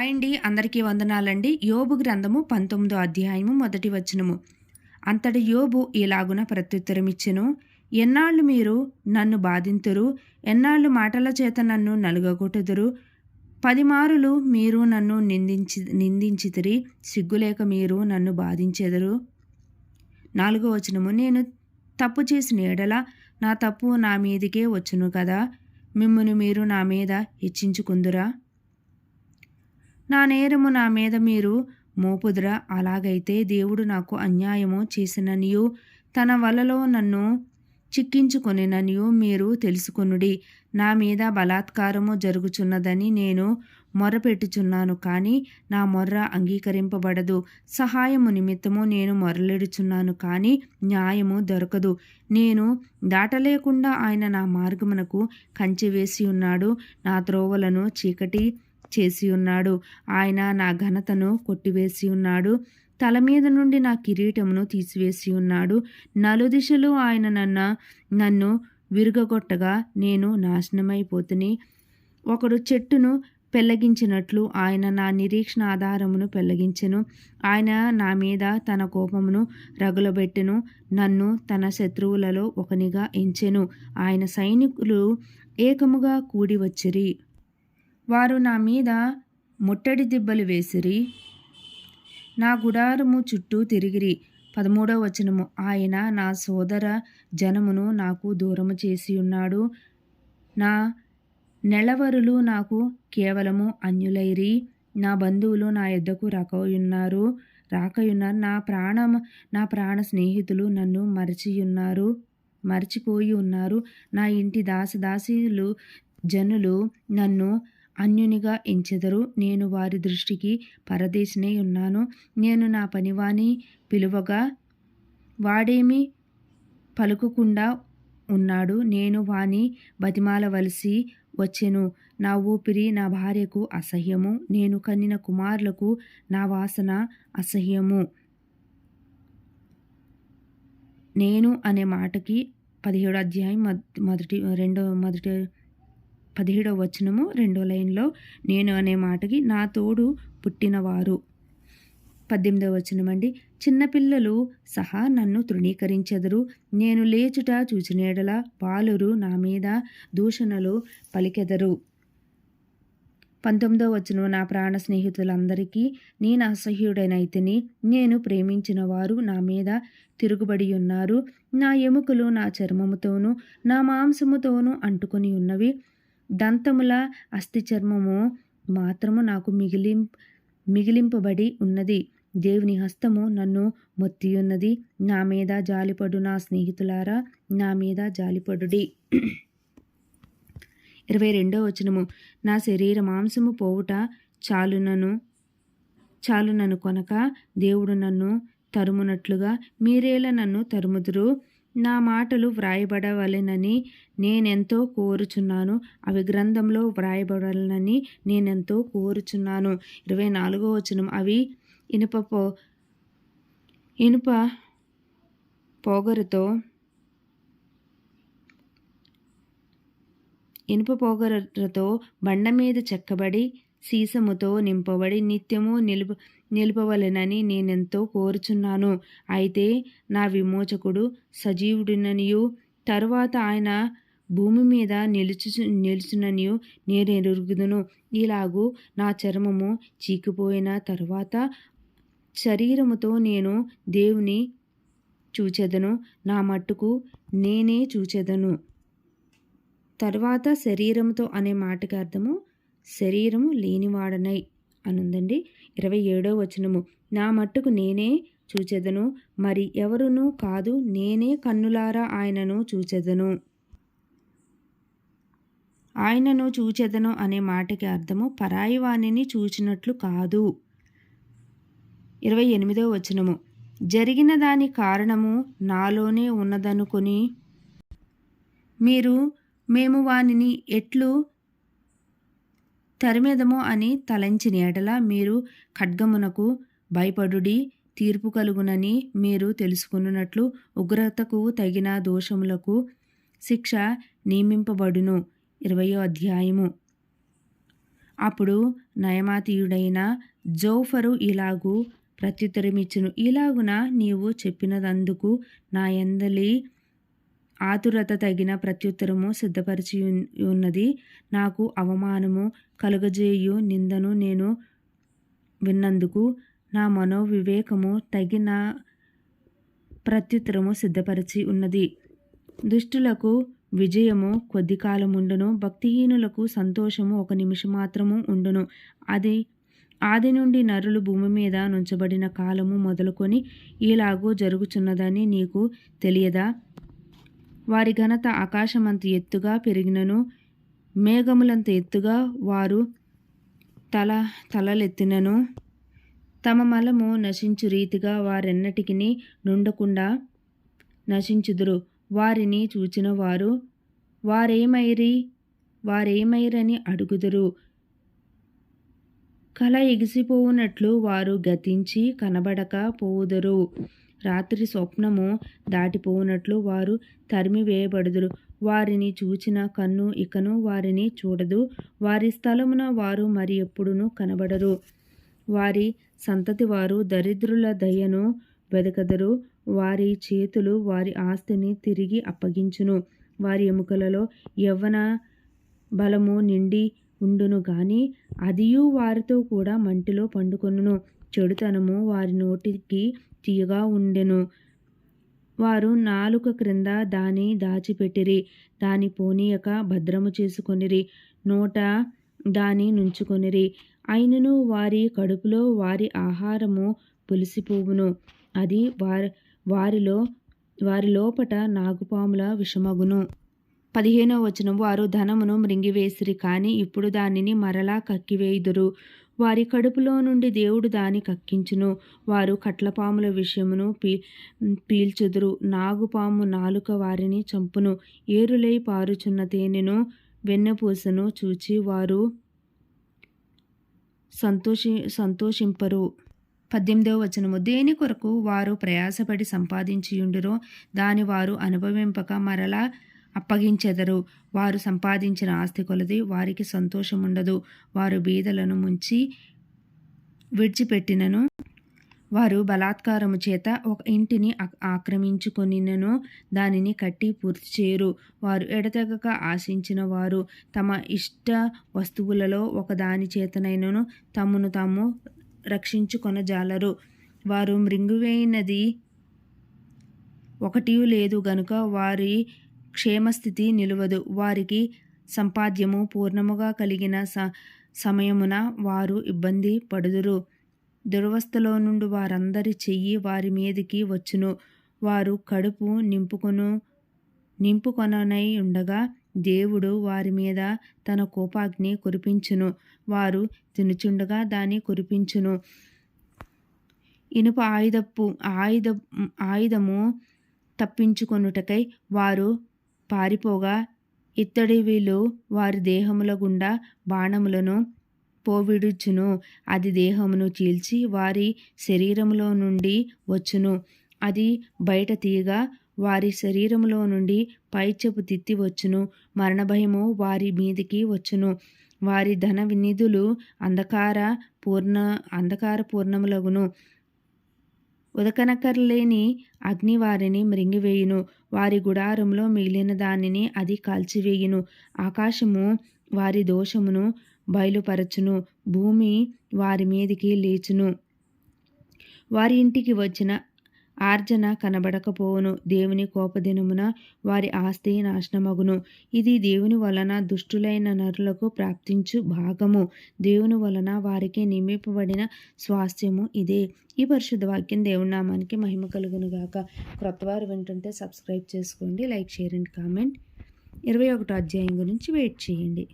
అండి అందరికీ వందనాలండి. యోబు గ్రంథము పంతొమ్మిదో అధ్యాయము మొదటి వచనము. అంతటి యోబు ఇలాగున ప్రత్యుత్తరమిచ్చెను? ఎన్నాళ్ళు మీరు నన్ను బాధింతురు? ఎన్నాళ్ళు మాటల చేత నన్ను నలుగగొట్టుదురు? పదిమారులు మీరు నన్ను నిందించి నిందించితిరి సిగ్గులేక మీరు నన్ను బాధించెదరు? నాలుగో వచనము నేను తప్పు చేసిన ఎడల నా తప్పు నా మీదికే వచ్చును కదా? మిమ్మను మీరు నా మీద హెచ్చించుకుందురా? నా నేరము నా మీద మీరు మోపుదురా. అలాగైతే దేవుడు నాకు అన్యాయము చేసిననియు తన వలలో నన్ను చిక్కించుకొనిననియు మీరు తెలుసుకొనుడి. నా మీద బలాత్కారము జరుగుచున్నదని నేను మొరపెట్టుచున్నాను కానీ నా మొర్ర అంగీకరింపబడదు. సహాయము నిమిత్తము నేను మొరలెడుచున్నాను కానీ న్యాయము దొరకదు. నేను దాటలేకుండా ఆయన నా మార్గమునకు కంచె వేసి ఉన్నాడు. నా త్రోవలను చీకటి చేసి ఉన్నాడు. ఆయన నా ఘనతను కొట్టివేసి ఉన్నాడు. తల మీద నుండి నా కిరీటమును తీసివేసి ఉన్నాడు. నలుదిశలు ఆయన నన్న నన్ను విరుగగొట్టగా నేను నాశనమైపోతుని. ఒకడు చెట్టును పెళ్ళగించినట్లు ఆయన నా నిరీక్షణ ఆధారమును పెళ్ళగించెను ఆయన నా మీద తన కోపమును రగులబెట్టెను. నన్ను తన శత్రువులలో ఒకనిగా ఎంచెను. ఆయన సైనికులు ఏకముగా కూడి వచ్చిరి. వారు నా మీద ముట్టడి దిబ్బలు వేసిరి. నా గుడారము చుట్టూ తిరిగిరి. పదమూడవ వచనము. ఆయన నా సోదర జనమును నాకు దూరము చేసి ఉన్నాడు. నా నెలవరులు నాకు కేవలము అన్యులైరి. నా బంధువులు నా యొద్దకు రాకయున్నారు. రాకయున్నారు నా ప్రాణం నా ప్రాణ స్నేహితులు నన్ను మరచియున్నారు మరచిపోయి ఉన్నారు. నా ఇంటి దాసదాసీలు జనులు నన్ను అన్యునిగా ఎంచెదరు. నేను వారి దృష్టికి పరదేశినే ఉన్నాను. నేను నా పనివాని పిలువగా వాడేమి పలుకకుండా ఉన్నాడు. నేను వాని బతిమాలవలసి వచ్చెను. నా ఊపిరి నా భార్యకు అసహ్యము. నేను కన్నిన కుమారులకు నా వాసన అసహ్యము. నేను అనే మాటకి పదిహేడు అధ్యాయం మొదటి రెండో మొదటి పదిహేడవ వచనము రెండో లైన్లో నేను అనే మాటకి నా తోడు పుట్టినవారు. పద్దెనిమిదవ వచనం అండి చిన్నపిల్లలు సహా నన్ను తృణీకరించెదరు. నేను లేచుట చూచినేడల బాలురు నా మీద దూషణలు పలికెదరు. పంతొమ్మిదవ వచనం నా ప్రాణ స్నేహితులందరికీ నేను అసహ్యుడనైతిని. నేను ప్రేమించిన వారు నా మీద తిరుగుబడి ఉన్నారు. నా ఎముకలు నా చర్మముతోనూ నా మాంసముతోనూ అంటుకొని ఉన్నవి. దంతముల అస్థిచర్మము మాత్రము నాకు మిగిలిం మిగిలింపబడి ఉన్నది. దేవుని హస్తము నన్ను మొత్తియున్నది. నా మీద జాలిపడు నా స్నేహితులారా నా మీద జాలిపడుడి. ఇరవై రెండో వచనము. నా శరీర మాంసము పోవుట చాలునను చాలునను కొనక దేవుడు నన్ను తరుమునట్లుగా మీరేలా నన్ను తరుముదురు? నా మాటలు వ్రాయబడవలెనని నేనెంతో కోరుచున్నాను. అవి గ్రంథంలో వ్రాయబడాలని నేనెంతో కోరుచున్నాను. ఇరవై నాలుగో వచనం. అవి ఇనుప పో ఇనుప పోగరుతో ఇనుప పోగరతో బండ మీద చెక్కబడి సీసముతో నింపబడి నిత్యము నిలుపు నిలుపవలెనని నేనెంతో కోరుచున్నాను. అయితే నా విమోచకుడు సజీవుడిననియు తరువాత ఆయన భూమి మీద నిలుచు నిలుచుననియు నేను ఎరుగుదును ఇలాగూ నా చర్మము చీకిపోయిన తరువాత శరీరముతో నేను దేవుని చూచెదను. నా మట్టుకు నేనే చూచెదను. తర్వాత శరీరముతో అనే మాటకి అర్థము శరీరము లేనివాడనై. అనుందండి. ఇరవై ఏడో వచనము. నా మట్టుకు నేనే చూచెదను. మరి ఎవరునూ కాదు నేనే కన్నులారా ఆయనను చూచెదను. ఆయనను చూచెదను అనే మాటకి అర్థము పరాయి వాణిని చూచినట్లు కాదు. ఇరవై ఎనిమిదో వచనము. జరిగిన దాని కారణము నాలోనే ఉన్నదనుకొని మీరు మేము వానిని ఎట్లు తరిమెదము అని తలంచిన ఎడల మీరు ఖడ్గమునకు భయపడుడి తీర్పు కలుగునని మీరు తెలుసుకున్నట్లు ఉగ్రతకు తగిన దోషములకు శిక్ష నియమింపబడును. ఇరవయో అధ్యాయము. అప్పుడు నయమాతీయుడైన జోఫరు ఇలాగు ప్రత్యుత్తరమిచ్చును. ఇలాగున నీవు చెప్పినదందుకు నా ఎందలి ఆతురత తగిన ప్రత్యుత్తరము సిద్ధపరిచి ఉన్నది నాకు అవమానము కలుగజేయు నిందను నేను విన్నందుకు నా మనోవివేకము తగిన ప్రత్యుత్తరము సిద్ధపరిచి ఉన్నది దుష్టులకు విజయము కొద్ది కాలముండును భక్తిహీనులకు సంతోషము ఒక నిమిషం మాత్రము ఉండును. అది ఆది నుండి నరులు భూమి మీద నుంచబడిన కాలము మొదలుకొని ఇలాగూ జరుగుచున్నదని నీకు తెలియదా? వారి ఘనత ఆకాశమంత ఎత్తుగా పెరిగినను మేఘములంత ఎత్తుగా వారు తల తలలెత్తినను. తమ మలము నశించు రీతిగా వారెన్నటికి నుండకుండా నశించుదురు. వారిని చూచిన వారు వారేమైరి? వారేమైరని అడుగుదురు. కళ ఎగిసిపోవునట్లు వారు గతించి కనబడక పోవుదురు. రాత్రి స్వప్నము దాటిపోనట్లు వారు తరిమివేయబడుదురు. వారిని చూచిన కన్ను ఇకను వారిని చూడదు. వారి స్థలమున వారు మరి ఎప్పుడును కనబడరు. వారి సంతతి వారు దరిద్రుల దయను వెదకదరు. వారి చేతులు వారి ఆస్తిని తిరిగి అప్పగించును. వారి ఎముకలలో యవ్వన బలము నిండి ఉండును గాని అదియు వారితో కూడా మంటిలో పండుకొనును. చెడుతనము వారి నోటికి తీయగా ఉండెను. వారు నాలుక క్రింద దాని దాచిపెట్టిరి. దాని పోనీయక భద్రము చేసుకొనిరి. నోట దాని నుంచుకొనిరి. అయినను వారి కడుపులో వారి ఆహారము పులిసిపోవును. అది వారి వారిలో వారి లోపట నాగుపాముల విషమగును. పదిహేనవ వచనం వారు ధనమును మృంగివేసిరి కానీ ఇప్పుడు దానిని మరలా కక్కివేయుదురు. వారి కడుపులో నుండి దేవుడు దాని కక్కించును. వారు కట్లపాముల విషయమును పీ పీల్చుదురు. నాగుపాము నాలుక వారిని చంపును. ఏరులై పారుచున్న తేనెను వెన్నపూసను చూచి వారు సంతోషి సంతోషింపరు. పద్దెనిమిదవ వచనము దేని కొరకు వారు ప్రయాసపడి సంపాదించియుండురో దాని వారు అనుభవింపక మరలా అప్పగించెదరు. వారు సంపాదించిన ఆస్తి కొలది వారికి సంతోషముండదు. వారు బీదలను ముంచి విడిచిపెట్టినను. వారు బలాత్కారము చేత ఒక ఇంటిని ఆక్రమించుకొనినను. దానిని కట్టి పూర్తి చేయరు. వారు ఎడతెగక ఆశించిన వారు తమ ఇష్ట వస్తువులలో ఒక దాని చేతనైనను తమను తాము రక్షించుకొనజాలరు. వారు మృంగువేయినది ఒకటి లేదు గనుక వారి క్షేమస్థితి నిలువదు. వారికి సంపాద్యము పూర్ణముగా కలిగిన స సమయమున వారు ఇబ్బంది పడుదురు. దురవస్థలో నుండి వారందరి చెయ్యి వారి మీదికి వచ్చును. వారు కడుపు నింపుకొను నింపుకొననై ఉండగా దేవుడు వారి మీద తన కోపాగ్ని కురిపించును. వారు తినుచుండగా దాన్ని కురిపించును. ఇనుప ఆయుధపు ఆయుధ ఆయుధము తప్పించుకొనుటకై వారు పారిపోగా ఇత్తడి వీళ్ళు వారి దేహముల గుండా బాణములను పోవిడుచును. అది దేహమును చీల్చి వారి శరీరములో నుండి వచ్చును. అది బయట తీయగా వారి శరీరములో నుండి పైచెపు తిత్తి వచ్చును. మరణభయము వారి మీదికి వచ్చును. వారి ధన వినిధులు అంధకార పూర్ణ అంధకార పూర్ణములగును. ఉదకనకర్లేని అగ్ని వారిని మృంగివేయును. వారి గుడారంలో మిగిలిన దానిని అది కాల్చివేయును. ఆకాశము వారి దోషమును బయలుపరచును. భూమి వారి మీదికి లేచును. వారి ఇంటికి వచ్చిన ఆర్జన కనబడకపోవును. దేవుని కోపదినమున వారి ఆస్తి నాశనమగును. ఇది దేవుని వలన దుష్టులైన నరులకు ప్రాప్తించు భాగము. దేవుని వలన వారికి నిమిపబడిన స్వాస్థ్యము ఇదే. ఈ పరిశుద్ధ వాక్యం దేవుని నామానికి మహిమ కలుగును గాక. క్రొత్త వారు వింటుంటే సబ్స్క్రైబ్ చేసుకోండి లైక్ షేర్ అండ్ కామెంట్. ఇరవై ఒకటో అధ్యాయం గురించి వెయిట్ చేయండి.